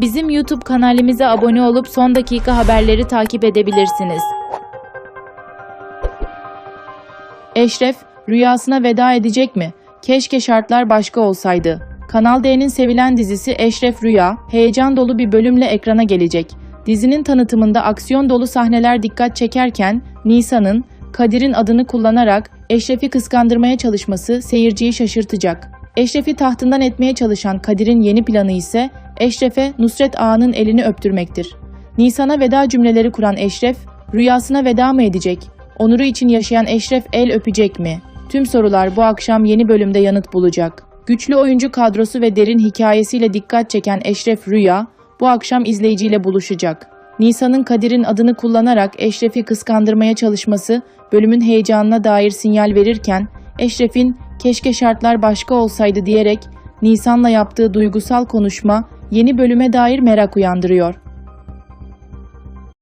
Bizim YouTube kanalimize abone olup son dakika haberleri takip edebilirsiniz. Eşref rüyasına veda edecek mi? Keşke şartlar başka olsaydı. Kanal D'nin sevilen dizisi Eşref Rüya, heyecan dolu bir bölümle ekrana gelecek. Dizinin tanıtımında aksiyon dolu sahneler dikkat çekerken Nisa'nın Kadir'in adını kullanarak Eşref'i kıskandırmaya çalışması seyirciyi şaşırtacak. Eşref'i tahtından etmeye çalışan Kadir'in yeni planı ise Eşref'e Nusret Ağa'nın elini öptürmektir. Nisan'a veda cümleleri kuran Eşref, rüyasına veda mı edecek? Onuru için yaşayan Eşref el öpecek mi? Tüm sorular bu akşam yeni bölümde yanıt bulacak. Güçlü oyuncu kadrosu ve derin hikayesiyle dikkat çeken Eşref Rüya bu akşam izleyiciyle buluşacak. Nisan'ın Kadir'in adını kullanarak Eşref'i kıskandırmaya çalışması bölümün heyecanına dair sinyal verirken Eşref'in keşke şartlar başka olsaydı diyerek Nisan'la yaptığı duygusal konuşma yeni bölüme dair merak uyandırıyor.